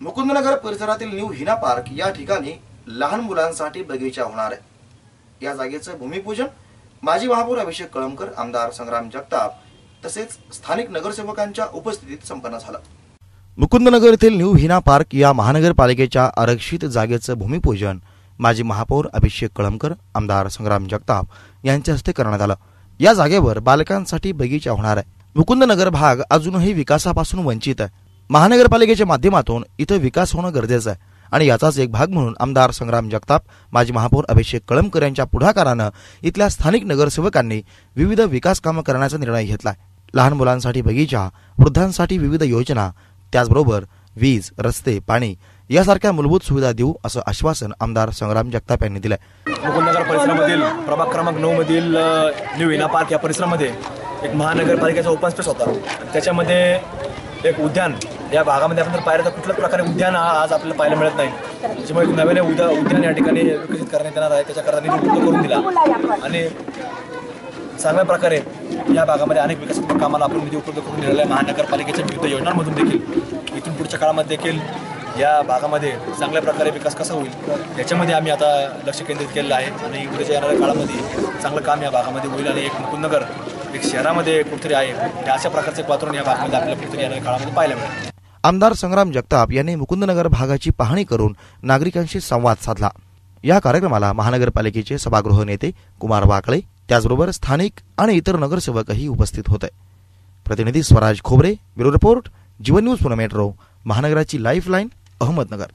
मुकुंदनगर परिसरातील new Hina park या ठिकाणी लहान मुलांसाठी बगीचा होणार आहे. या जागेचं भूमिपूजन माजी महापौर अभिषेक कळमकर आमदार संग्राम जगताप तसेच स्थानिक नगरसेवकांच्या उपस्थितीत संपन्न झालं. मुकुंदनगर येथील न्यू हिना पार्क या महानगरपालिकेच्या आरक्षित जागेचं भूमिपूजन माजी महापौर अभिषेक कळमकर आमदार संग्राम जगताप यांच्या हस्ते करण्यात आलं. या जागेवर बालकांसाठी बगीचा होणार आहे. मुकुंदनगर भाग अजूनही विकासापासून वंचित आहे. महानगरपालिकेच्या माध्यमातून इथं विकास होणं गरजेचं आहे. आणि याचाच एक भाग म्हणून आमदार संग्राम जगताप माजी महापौर अभिषेक कळमकर यांच्या पुढाकारानं इथल्या स्थानिक नगरसेवकांनी विविध विकास कामं करण्याचा निर्णय घेतलाय. लहान मुलांसाठी बगीचा वृद्धांसाठी विविध योजना त्याचबरोबर वीज रस्ते पाणी यासारख्या मूलभूत सुविधा देऊ असं आश्वासन आमदार संग्राम जगताप यांनी दिलंय. मुकुंदनगर परिसरामधील प्रभाग क्रमांक नऊ मधील न्यू विना पार्क या परिसरामध्ये एक महानगरपालिकेचा ओपन स्पेस होता. त्याच्यामध्ये एक उद्यान या भागामध्ये आपण जर पाहिलं तर कुठल्याच प्रकारे उद्यान हा आज आपल्याला पाहायला मिळत नाही. त्याच्यामुळे एक नव्याने उद्या उद्यान या ठिकाणी विकसित करण्यात येणार आहे. त्याच्याकरता निधी उपलब्ध करून दिला. आणि चांगल्या प्रकारे या भागामध्ये अनेक विकास कामाला आपण निधी उपलब्ध करून दिलेला आहे. महानगरपालिकेच्या विविध योजनांमधून देखील इथून पुढच्या काळामध्ये देखील या भागामध्ये चांगल्या प्रकारे विकास कसा होईल याच्यामध्ये आम्ही आता लक्ष केंद्रित केलेलं आहे. आणि उद्याच्या येणाऱ्या काळामध्ये चांगलं काम या भागामध्ये होईल आणि एक मुकुंदनगर एक शहरामध्ये कुठेतरी आहे. अशा प्रकारचं एक वातावरण या भागामध्ये आपल्याला कुठेतरी येणाऱ्या काळामध्ये पाहायला मिळेल. आमदार संग्राम जगताप यांनी मुकुंदनगर भागाची पाहणी करून नागरिकांशी संवाद साधला. या कार्यक्रमाला महानगरपालिकेचे सभागृह नेते कुमार वाकळे त्याचबरोबर स्थानिक आणि इतर नगरसेवकही उपस्थित होते. प्रतिनिधी Swaraj Khobare bureau report Jeevan news Pune metro महानगराची lifeline Ahmednagar.